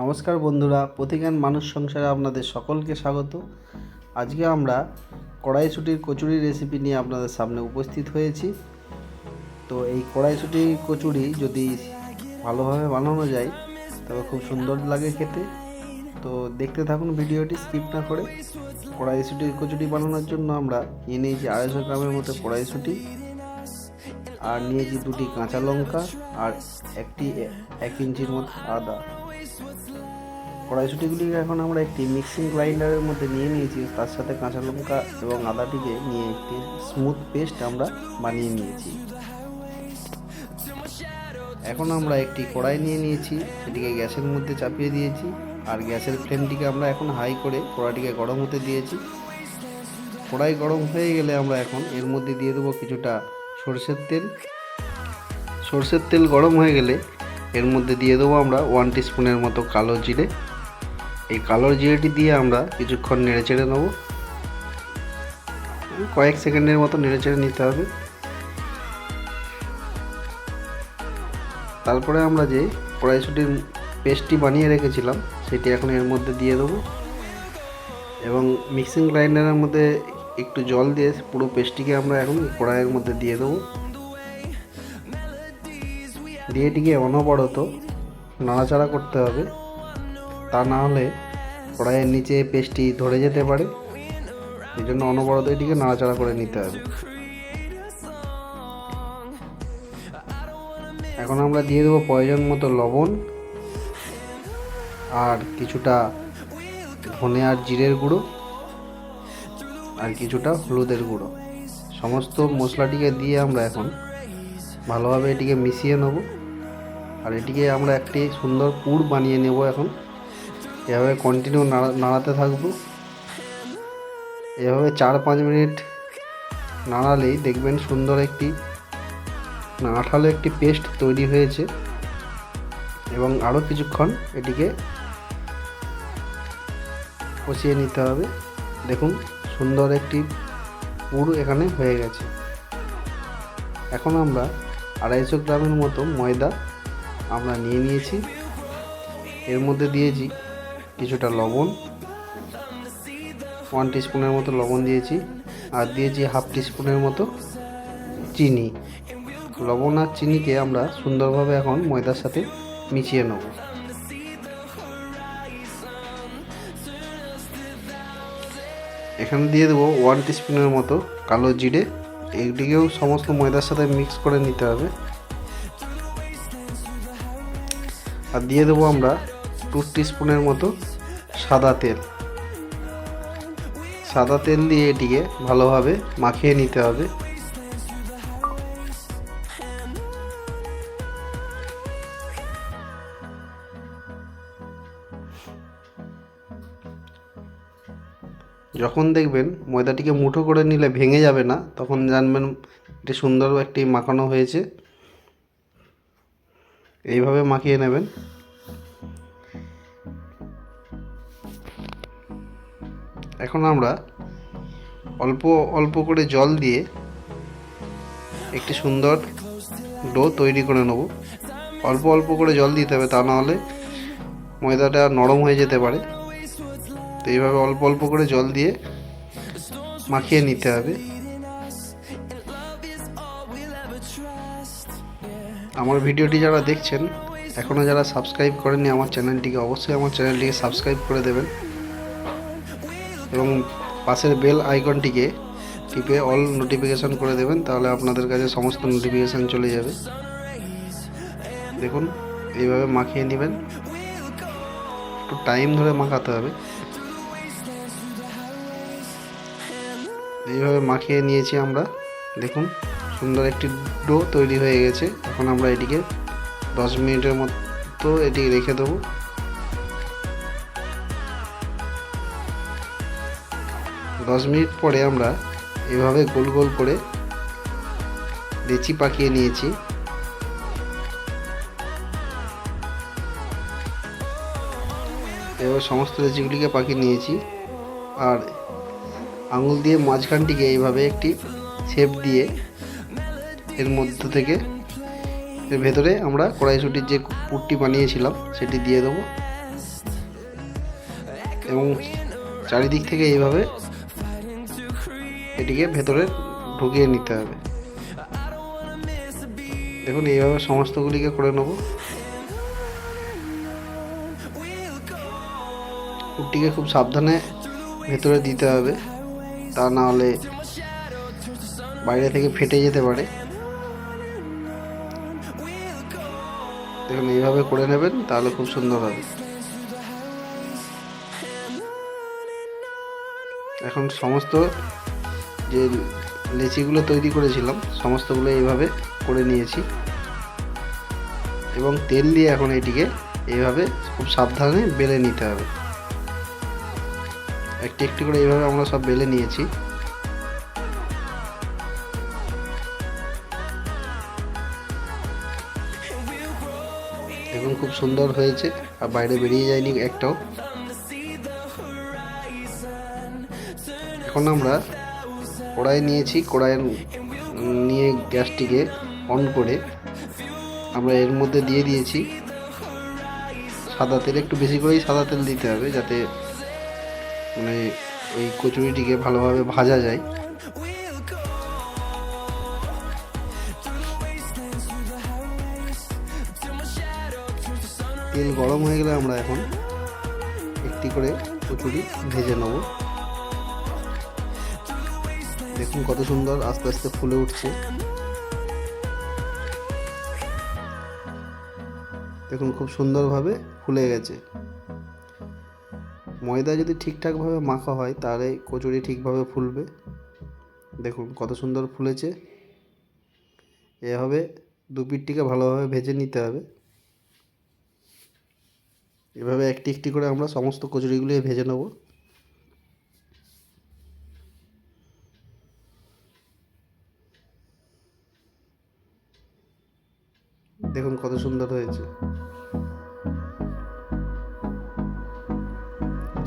নমস্কার বন্ধুরা, প্রতিজ্ঞান মানুষ সংসারে আপনাদের সকলকে স্বাগত। আজকে আমরা কড়াইশুটির কচুরি রেসিপি নিয়ে আপনাদের সামনে উপস্থিত হয়েছি। তো এই কড়াইশুটি কচুরি যদি ভালোভাবে বানানো যায়, তবে খুব সুন্দর লাগে খেতে। তো দেখতে থাকুন ভিডিওটি, স্কিপ না করে। কড়াইশুটির কচুরি বানানোর জন্য আমরা নিয়ে নিয়েছি আড়াইশো গ্রামের মতো কড়াইশুটি, আর নিয়েছি দুটি কাঁচা লঙ্কা, আর একটি এক ইঞ্চির মতো আদা। কড়াইশুটিগুলিকে এখন আমরা একটি মিক্সিং গ্রাইন্ডারের মধ্যে নিয়ে নিয়েছি। তার সাথে কাঁচা লঙ্কা এবং আদাটিকে নিয়ে একটি স্মুথ পেস্ট আমরা বানিয়ে নিয়েছি। এখন আমরা একটি কড়াই নিয়ে নিয়েছি সেটিকে গ্যাসের মধ্যে চাপিয়ে দিয়েছি আর গ্যাসের ফ্লেমটিকে আমরা এখন হাই করে কড়াইটিকে গরম হতে দিয়েছি। কড়াই গরম হয়ে গেলে আমরা এখন এর মধ্যে দিয়ে দেবো কিছুটা সরষের তেল। সরষের তেল গরম হয়ে গেলে এর মধ্যে দিয়ে দেবো আমরা ওয়ান স্পুনের মতো কালো জিরে। এই কালোর জিরেটি দিয়ে আমরা কিছুক্ষণ নেড়ে চেড়ে নেব। কয়েক সেকেন্ডের মতো নেড়ে চেড়ে নিতে হবে। তারপরে আমরা যে কড়াইশুটির পেস্টটি বানিয়ে রেখেছিলাম, সেটি এখন এর মধ্যে দিয়ে দেবো। এবং মিক্সিং গ্রাইন্ডারের মধ্যে একটু জল দিয়ে পুরো পেস্টটিকে আমরা এখন কড়াইয়ের মধ্যে দিয়ে দেবো। দিয়ে এটিকে অনবরত নাড়াচাড়া করতে হবে। তা না হলে কড়াইয়ের নিচে পেস্টটি ধরে যেতে পারে। এই জন্য অনবরত এটিকে নাড়াচাড়া করে নিতে হবে। এখন আমরা দিয়ে দেবো প্রয়োজন মতো লবণ আর কিছুটা ধনে আর জিরের গুঁড়ো আর কিছুটা হলুদের গুঁড়ো। সমস্ত মশলাটিকে দিয়ে আমরা এখন ভালোভাবে এটিকে মিশিয়ে নেব। আর এটিকে আমরা একটি সুন্দর পুর বানিয়ে নেব এখন। এভাবে কন্টিনিউ নাড়াতে থাকব। এভাবে চার পাঁচ মিনিট নাড়ালেই দেখবেন সুন্দর একটি আঠালো একটি পেস্ট তৈরি হয়েছে। এবং আরও কিছুক্ষণ এটিকে কষিয়ে নিতে হবে। দেখুন, সুন্দর একটি পুর এখানে হয়ে গেছে। এখন আমরা আড়াইশো গ্রামের মতো ময়দা আমরা নিয়ে নিয়েছি। এর মধ্যে দিয়েছি কিছুটা লবণ। ওয়ান স্পুনের মতো লবণ দিয়েছি। আর দিয়েছি হাফ স্পুনের মতো চিনি। লবণ আর চিনিকে আমরা সুন্দরভাবে এখন ময়দার সাথে মিশিয়ে নেব। এখানে দিয়ে দেবো ওয়ান স্পুনের মতো কালো জিরে। এইটিকেও সমস্ত ময়দার সাথে মিক্স করে নিতে হবে। আর দিয়ে দেবো আমরা টু স্পুনের মতো সাদা তেল। সাদা তেল দিয়ে এটিকে ভালোভাবে মাখিয়ে নিতে হবে। যখন দেখবেন ময়দাটিকে মুঠো করে নিলে ভেঙে যাবে না, তখন জানবেন এটি সুন্দর একটি মাখানো হয়েছে। এইভাবে মাখিয়ে নেবেন। এখন আমরা অল্প অল্প করে জল দিয়ে একটি সুন্দর ডো তৈরি করে নেব। অল্প অল্প করে জল দিতে হবে, তা নাহলে ময়দাটা নরম হয়ে যেতে পারে। তো এইভাবে অল্প অল্প করে জল দিয়ে মাখিয়ে নিতে হবে। আমার ভিডিওটি যারা দেখছেন এখনও যারা সাবস্ক্রাইব করেননি আমার চ্যানেলটিকে অবশ্যই আমার চ্যানেলটিকে সাবস্ক্রাইব করে দেবেন। এবং পাশের বেল আইকনটিকে টিপে অল নোটিফিকেশান করে দেবেন, তাহলে আপনাদের কাছে সমস্ত নোটিফিকেশান চলে যাবে। দেখুন, এইভাবে মাখিয়ে নেবেন। একটু টাইম ধরে মাখাতে হবে। এইভাবে মাখিয়ে নিয়েছি আমরা। দেখুন, সুন্দর একটি ডো তৈরি হয়ে গেছে। এখন আমরা এটিকে দশ মিনিটের মতো এটি রেখে দেবো। দশ মিনিট পরে আমরা এভাবে গোল গোল করে লেচি পাকিয়ে নিয়েছি। এবার সমস্ত লেচিগুলিকে পাকিয়ে নিয়েছি। আর আঙুল দিয়ে মাঝখানটিকে এইভাবে একটি শেপ দিয়ে এর মধ্য থেকে এর ভেতরে আমরা কড়াইশুটির যে পুরটি বানিয়েছিলাম, সেটি দিয়ে দেবো। এবং চারিদিক থেকে এইভাবে এটিকে ভেতরে ঢুকিয়ে নিতে হবে। দেখুন, এইভাবে সমস্তগুলিকে করে নেব। কুটটিকে খুব সাবধানে ভেতরে দিতে হবে, তা না হলে বাইরে থেকে ফেটে যেতে পারে। দেখুন, এইভাবে করে নেবেন, তাহলে খুব সুন্দর হবে। এখন সমস্ত যে লেচিগুলো তৈরি করেছিলাম, সমস্তগুলো এইভাবে করে নিয়েছি। এবং তেল দিয়ে এখন এটিকে এইভাবে খুব সাবধানে বেলে নিতে হবে। একটি একটি করে এইভাবে আমরা সব বেলে নিয়েছি। দেখুন খুব সুন্দর হয়েছে, আর বাইরে বেরিয়ে যায়নি একটাও। এখন আমরা কড়াই নিয়েছি, কড়াই নিয়ে গ্যাসটিকে অন করে আমরা এর মধ্যে দিয়ে দিয়েছি। সাদা তেল, একটু বেশি করেই সাদা তেল দিতে হবে যাতে মানে ওই কচুরিটিকে ভালোভাবে ভাজা যায়। তেল গরম হয়ে গেলে আমরা এখন একটি করে কচুরি ভেজে নেব। দেখুন কত সুন্দর আস্তে আস্তে ফুলে উঠছে। দেখুন খুব সুন্দরভাবে ফুলে গেছে। ময়দা যদি ঠিকঠাকভাবে মাখা হয়, তাহলে কচুরি ঠিকভাবে ফুলবে। দেখুন কত সুন্দর ফুলেছে। এভাবে দু পিঠটিকে ভালোভাবে ভেজে নিতে হবে। এভাবে একটি একটি করে আমরা সমস্ত কচুরিগুলি ভেজে নেব। দেখুন কত সুন্দর হয়েছে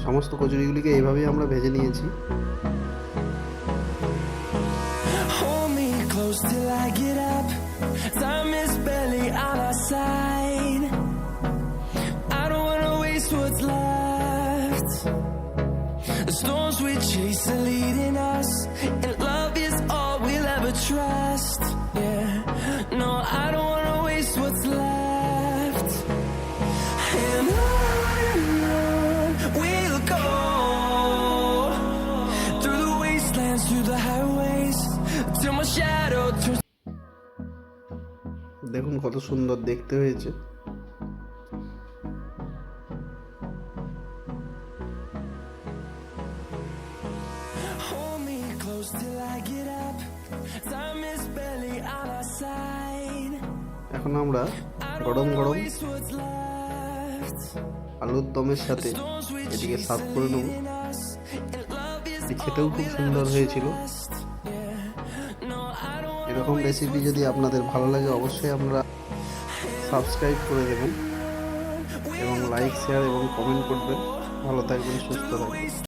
সমস্ত কচুরিগুলিকে এইভাবেই আমরা ভেজে নিয়েছি close till I get up. Time is barely on our side. I don't wanna waste what's left. The storms we chase are leading us, দেখুন কত সুন্দর দেখতে হয়েছে। এখন আমরা গরম গরম আলুর দমের সাথে এদিকে সাফ করে নেব। খেতেও খুব সুন্দর হয়েছিল। এরকম রেসিপি যদি আপনাদের ভালো লাগে, অবশ্যই আমরা সাবস্ক্রাইব করে দেবেন এবং লাইক শেয়ার এবং কমেন্ট করবেন। ভালো থাকবেন, সুস্থ থাকবেন।